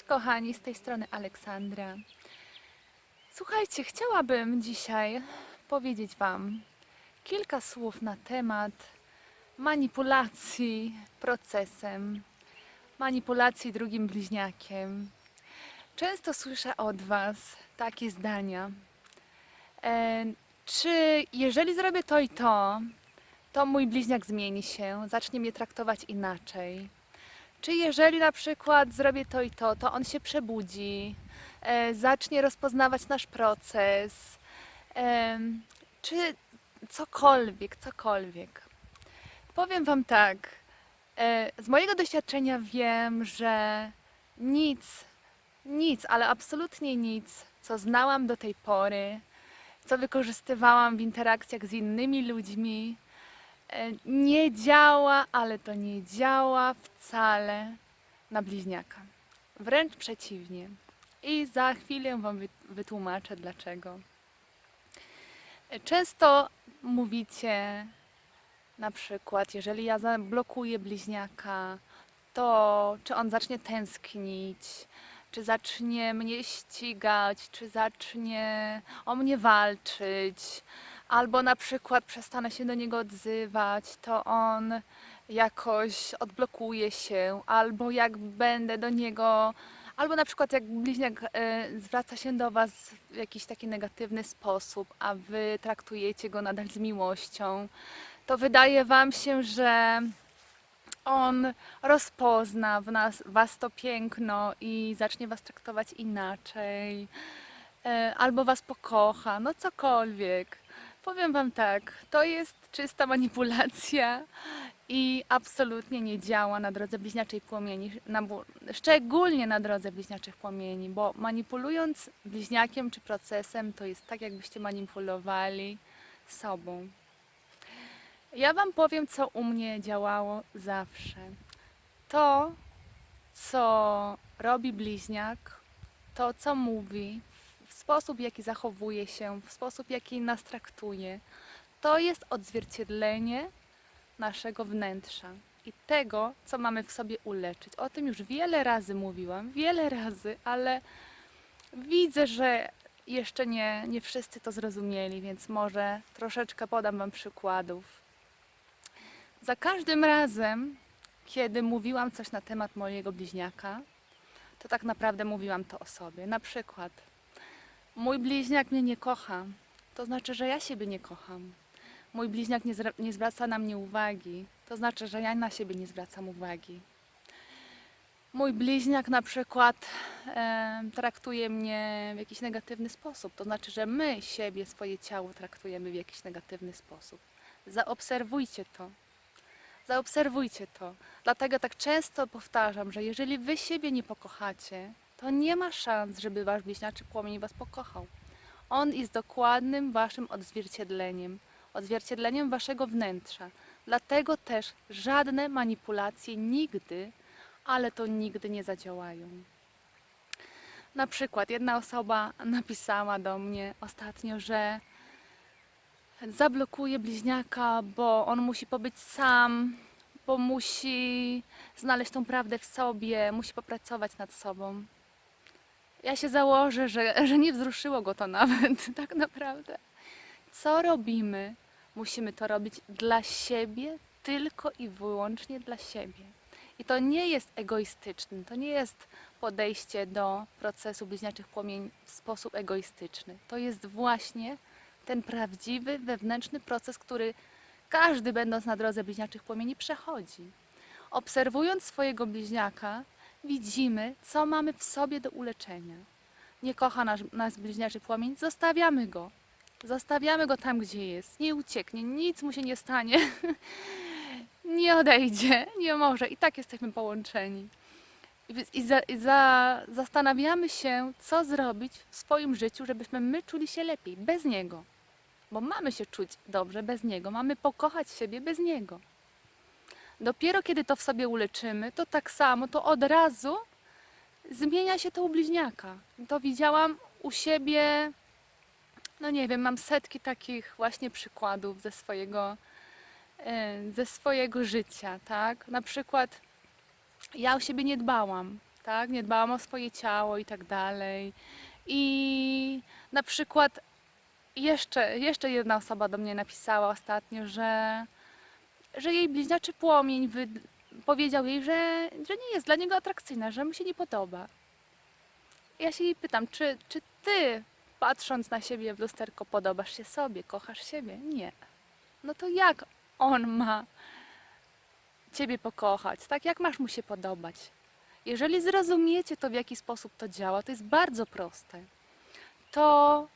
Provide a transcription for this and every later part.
Cześć kochani, z tej strony Aleksandra. Słuchajcie, chciałabym dzisiaj powiedzieć Wam kilka słów na temat manipulacji procesem, manipulacji drugim bliźniakiem. Często słyszę od Was takie zdania. E, czy jeżeli zrobię to i to, to mój bliźniak zmieni się, zacznie mnie traktować inaczej? Czy jeżeli na przykład zrobię to i to, to on się przebudzi, e, zacznie rozpoznawać nasz proces, em, czy cokolwiek, cokolwiek. Powiem Wam tak, e, z mojego doświadczenia wiem, że nic, nic, ale absolutnie nic, co znałam do tej pory, co wykorzystywałam w interakcjach z innymi ludźmi, e, nie działa, ale to nie działa wcale na bliźniaka. Wręcz przeciwnie. I za chwilę Wam wy- wytłumaczę dlaczego. E, Często mówicie na przykład, jeżeli ja zablokuję bliźniaka, to czy on zacznie tęsknić, czy zacznie mnie ścigać, czy zacznie o mnie walczyć, albo na przykład przestanę się do niego odzywać, to on jakoś odblokuje się, albo jak będę do niego, albo na przykład jak bliźniak e, zwraca się do Was w jakiś taki negatywny sposób, a Wy traktujecie go nadal z miłością, to wydaje Wam się, że on rozpozna w nas, Was to piękno i zacznie Was traktować inaczej, e, albo Was pokocha, no cokolwiek. Powiem Wam tak, to jest czysta manipulacja i absolutnie nie działa na drodze bliźniaczej płomieni, na, szczególnie na drodze bliźniaczych płomieni, bo manipulując bliźniakiem czy procesem, to jest tak, jakbyście manipulowali sobą. Ja Wam powiem, co u mnie działało zawsze. To, co robi bliźniak, to, co mówi, sposób, w jaki zachowuje się, w sposób, w jaki nas traktuje, to jest odzwierciedlenie naszego wnętrza i tego, co mamy w sobie uleczyć. O tym już wiele razy mówiłam, wiele razy, ale widzę, że jeszcze nie, nie wszyscy to zrozumieli, więc może troszeczkę podam Wam przykładów. Za każdym razem, kiedy mówiłam coś na temat mojego bliźniaka, to tak naprawdę mówiłam to o sobie. Na przykład, mój bliźniak mnie nie kocha, to znaczy, że ja siebie nie kocham. Mój bliźniak nie, nie zwraca na mnie uwagi, to znaczy, że ja na siebie nie zwracam uwagi. Mój bliźniak na przykład e, traktuje mnie w jakiś negatywny sposób, to znaczy, że my siebie, swoje ciało traktujemy w jakiś negatywny sposób. Zaobserwujcie to. Zaobserwujcie to. Dlatego tak często powtarzam, że jeżeli wy siebie nie pokochacie, to nie ma szans, żeby wasz bliźniaczy płomień was pokochał. On jest dokładnym waszym odzwierciedleniem, odzwierciedleniem waszego wnętrza. Dlatego też żadne manipulacje nigdy, ale to nigdy nie zadziałają. Na przykład jedna osoba napisała do mnie ostatnio, że zablokuje bliźniaka, bo on musi pobyć sam, bo musi znaleźć tą prawdę w sobie, musi popracować nad sobą. Ja się założę, że, że nie wzruszyło go to nawet, tak naprawdę. Co robimy? Musimy to robić dla siebie, tylko i wyłącznie dla siebie. I to nie jest egoistyczne, to nie jest podejście do procesu bliźniaczych płomień w sposób egoistyczny. To jest właśnie ten prawdziwy, wewnętrzny proces, który każdy, będąc na drodze bliźniaczych płomieni, przechodzi. Obserwując swojego bliźniaka, widzimy, co mamy w sobie do uleczenia. Nie kocha nas, nas bliźniaczy płomień, zostawiamy go. Zostawiamy go tam, gdzie jest. Nie ucieknie, nic mu się nie stanie. nie odejdzie, nie może. I tak jesteśmy połączeni. I, za, i za, zastanawiamy się, co zrobić w swoim życiu, żebyśmy my czuli się lepiej bez niego. Bo mamy się czuć dobrze bez niego, mamy pokochać siebie bez niego. Dopiero kiedy to w sobie uleczymy, to tak samo, to od razu zmienia się to u bliźniaka. To widziałam u siebie, no nie wiem, mam setki takich właśnie przykładów ze swojego, e, ze swojego życia, tak? Na przykład ja o siebie nie dbałam, tak? Nie dbałam o swoje ciało i tak dalej. I na przykład jeszcze, jeszcze jedna osoba do mnie napisała ostatnio, że, że jej bliźniaczy płomień wy, powiedział jej, że, że nie jest dla niego atrakcyjna, że mu się nie podoba. Ja się jej pytam, czy, czy ty, patrząc na siebie w lusterko, podobasz się sobie, kochasz siebie? Nie. No to jak on ma ciebie pokochać? Tak jak masz mu się podobać? Jeżeli zrozumiecie to, w jaki sposób to działa, to jest bardzo proste. To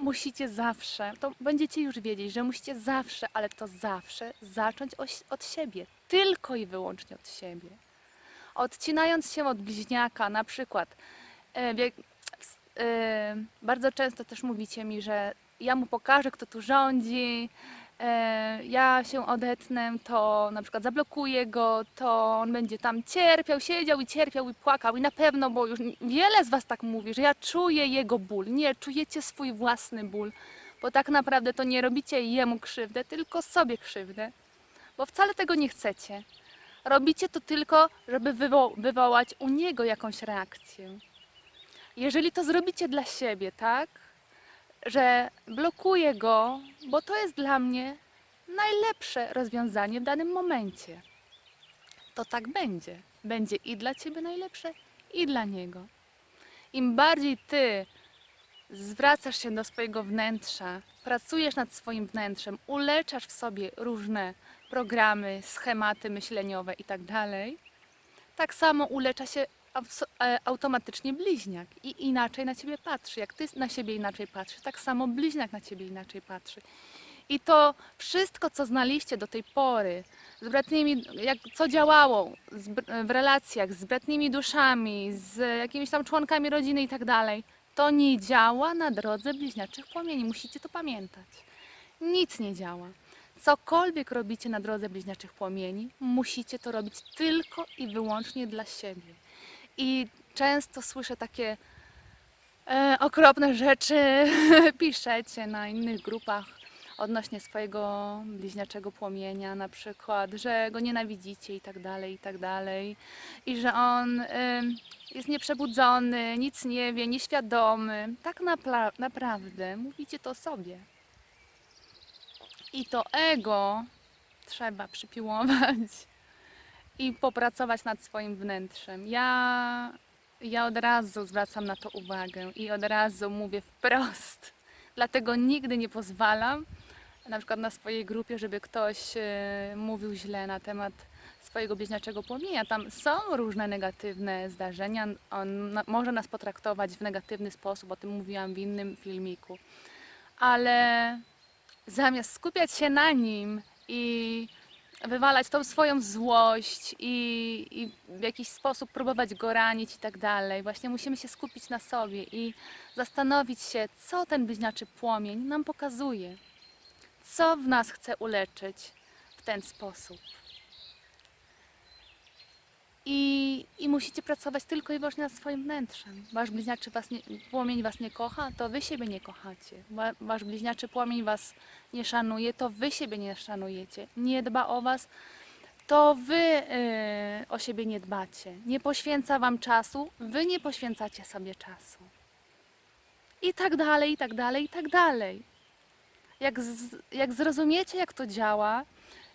musicie zawsze, to będziecie już wiedzieć, że musicie zawsze, ale to zawsze zacząć od siebie. Tylko i wyłącznie od siebie. Odcinając się od bliźniaka, na przykład, e, e, bardzo często też mówicie mi, że ja mu pokażę, kto tu rządzi, ja się odetnę, to na przykład zablokuję go, to on będzie tam cierpiał, siedział i cierpiał i płakał i na pewno, bo już wiele z Was tak mówi, że ja czuję jego ból. Nie, czujecie swój własny ból, bo tak naprawdę to nie robicie jemu krzywdę, tylko sobie krzywdę, bo wcale tego nie chcecie. Robicie to tylko, żeby wywo- wywołać u niego jakąś reakcję. Jeżeli to zrobicie dla siebie, tak? Że blokuję go, bo to jest dla mnie najlepsze rozwiązanie w danym momencie. To tak będzie. Będzie i dla ciebie najlepsze, i dla niego. Im bardziej ty zwracasz się do swojego wnętrza, pracujesz nad swoim wnętrzem, uleczasz w sobie różne programy, schematy myśleniowe i tak tak samo ulecza się automatycznie bliźniak i inaczej na ciebie patrzy. Jak ty na siebie inaczej patrzysz, tak samo bliźniak na ciebie inaczej patrzy. I to wszystko, co znaliście do tej pory, z bratnimi, jak, co działało w relacjach z bratnimi duszami, z jakimiś tam członkami rodziny i tak dalej, to nie działa na drodze bliźniaczych płomieni. Musicie to pamiętać. Nic nie działa. Cokolwiek robicie na drodze bliźniaczych płomieni, musicie to robić tylko i wyłącznie dla siebie. I często słyszę takie e, okropne rzeczy, piszecie na innych grupach odnośnie swojego bliźniaczego płomienia, na przykład, że go nienawidzicie i tak dalej, i tak dalej. I że on em, jest nieprzebudzony, nic nie wie, nieświadomy. Tak napla- naprawdę mówicie to sobie. I to ego trzeba przypiłować i popracować nad swoim wnętrzem. Ja, ja od razu zwracam na to uwagę i od razu mówię wprost. Dlatego nigdy nie pozwalam, na przykład na swojej grupie, żeby ktoś e, mówił źle na temat swojego bliźniaczego płomienia. Tam są różne negatywne zdarzenia. On może nas potraktować w negatywny sposób, o tym mówiłam w innym filmiku. Ale zamiast skupiać się na nim i wywalać tą swoją złość i, i w jakiś sposób próbować go ranić i tak dalej. Właśnie musimy się skupić na sobie i zastanowić się, co ten bliźniaczy płomień nam pokazuje. Co w nas chce uleczyć w ten sposób. I, I musicie pracować tylko i wyłącznie nad swoim wnętrzem. Wasz bliźniaczy was nie, płomień was nie kocha, to wy siebie nie kochacie. Wa- Wasz bliźniaczy płomień was nie szanuje, to wy siebie nie szanujecie. Nie dba o was, to wy yy, o siebie nie dbacie. Nie poświęca wam czasu, wy nie poświęcacie sobie czasu. I tak dalej, i tak dalej, i tak dalej. Jak, z, jak zrozumiecie, jak to działa,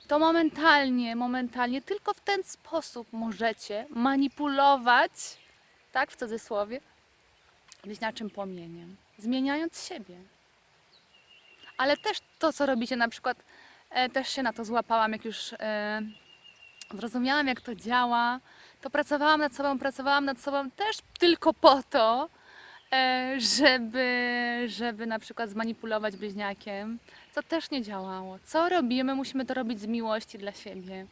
to momentalnie, momentalnie, tylko w ten sposób możecie manipulować, tak w cudzysłowie, bliźniaczym płomieniem, zmieniając siebie. Ale też to, co robicie, na przykład, e, też się na to złapałam, jak już e, zrozumiałam, jak to działa, to pracowałam nad sobą, pracowałam nad sobą też tylko po to, żeby, żeby na przykład zmanipulować bliźniakiem, co też nie działało. Co robimy, musimy to robić z miłości dla siebie.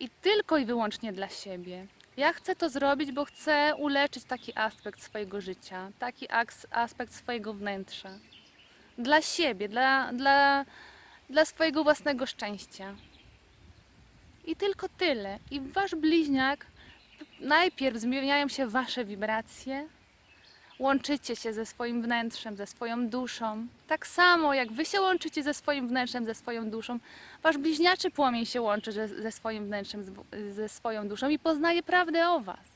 I tylko i wyłącznie dla siebie. Ja chcę to zrobić, bo chcę uleczyć taki aspekt swojego życia, taki aspekt swojego wnętrza. Dla siebie, dla, dla, dla swojego własnego szczęścia. I tylko tyle. I wasz bliźniak, najpierw zmieniają się wasze wibracje, łączycie się ze swoim wnętrzem, ze swoją duszą, tak samo jak wy się łączycie ze swoim wnętrzem, ze swoją duszą, wasz bliźniaczy płomień się łączy ze, ze swoim wnętrzem, ze swoją duszą i poznaje prawdę o was.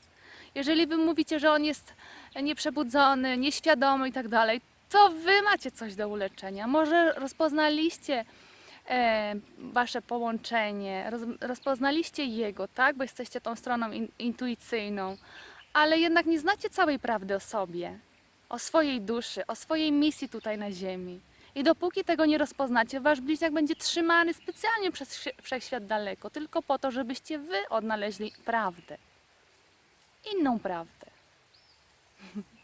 Jeżeli wy mówicie, że on jest nieprzebudzony, nieświadomy i tak dalej, to wy macie coś do uleczenia. Może rozpoznaliście e, wasze połączenie, roz, rozpoznaliście jego, tak? Bo jesteście tą stroną in, intuicyjną, ale jednak nie znacie całej prawdy o sobie, o swojej duszy, o swojej misji tutaj na Ziemi. I dopóki tego nie rozpoznacie, wasz bliźniak będzie trzymany specjalnie przez wszechświat daleko, tylko po to, żebyście wy odnaleźli prawdę. Inną prawdę.